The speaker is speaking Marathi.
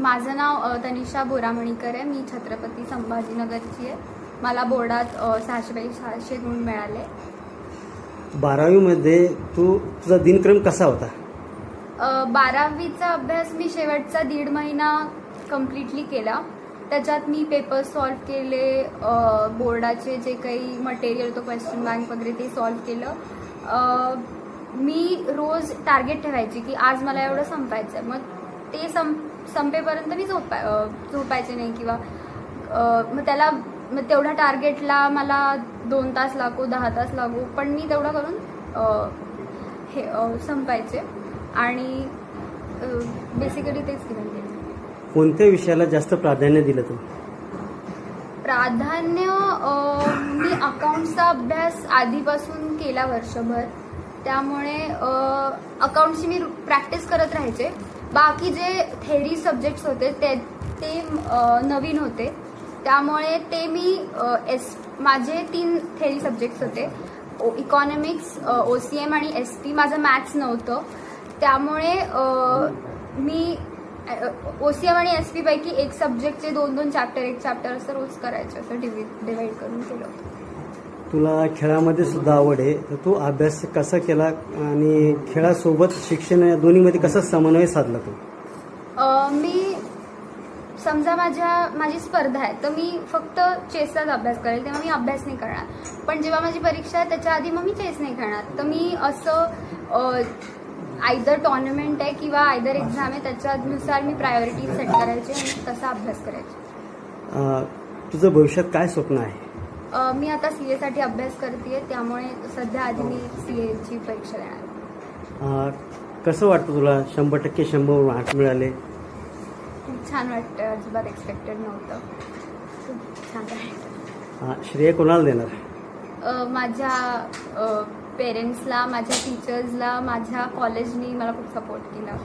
माझं नाव तनिषा बोरामणीकर आहे. मी छत्रपती संभाजीनगरची आहे. मला बोर्डात सहाशे पैकी सहाशे गुण मिळाले. बारावीमध्ये तू तुझा दिनक्रम कसा होता? बारावीचा अभ्यास मी शेवटचा दीड महिना कम्प्लिटली केला. त्याच्यात मी पेपर सॉल्व केले. बोर्डाचे जे काही मटेरियल होतं क्वेश्चन बँक वगैरे ते सॉल्व केलं. मी रोज टार्गेट ठेवायची की आज मला एवढं संपायचं आहे मग ते सं संपेपर्यंत मी झोपाय झोपायचे नाही किंवा मग त्याला मग तेवढ्या टार्गेटला मला दोन तास लागू दहा तास लागू पण मी तेवढं करून हे संपायचे. आणि बेसिकली तेच केलं गेलं कोणत्या विषयाला जास्त प्राधान्य दिलं तू प्राधान्य मी अकाउंटचा अभ्यास आधीपासून केला वर्षभर. त्यामुळे अकाउंटची मी प्रॅक्टिस करत राहायचे. बाकी जे थेरी सब्जेक्ट्स होते ते ते नवीन होते. त्यामुळे ते मी एस माझे तीन थेरी सब्जेक्ट्स होते. इकॉनॉमिक्स ओ सी एम आणि एस टी. माझं मॅथ्स नव्हतं. त्यामुळे मी ओ सी एम आणि एस पी पैकी एक सब्जेक्टचे दोन दोन चॅप्टर एक चॅप्टर असं रोज करायचं असं डिव्हि डिवाईड करून केलं होतं. तुला खेळामध्ये सुद्धा आवड आहे. तर तू अभ्यास कसा केला आणि खेळासोबत शिक्षण या दोन्हीमध्ये कसा समन्वय साधला तू? अ, मी समजा माझ्या माझी स्पर्धा आहे तर मी फक्त चेसचाच अभ्यास करेल तेव्हा मी अभ्यास नाही करणार. पण जेव्हा माझी परीक्षा आहे त्याच्या आधी मग मी चेस नाही करणार तर मी असं आयदर टॉर्नामेंट आहे किंवा आयदर एक्झाम आहे त्याच्यानुसार मी प्रायोरिटी सेट करायचे आणि तसा अभ्यास करायचे. अं, तुझं भविष्यात काय स्वप्न आहे? मी आता सी एसाठी अभ्यास करते त्यामुळे सध्या आधी मी सी एची परीक्षा देणार. कसं वाटतं तुला? शंभर टक्के शंभर मार्क मिळाले. खूप छान वाटतं अजिबात एक्सपेक्टेड नव्हतं. खूप छान अं, श्रेय कोणाला देणार? माझ्या पेरेंट्सला माझ्या टीचर्सला माझ्या कॉलेजनी मला खूप सपोर्ट केला.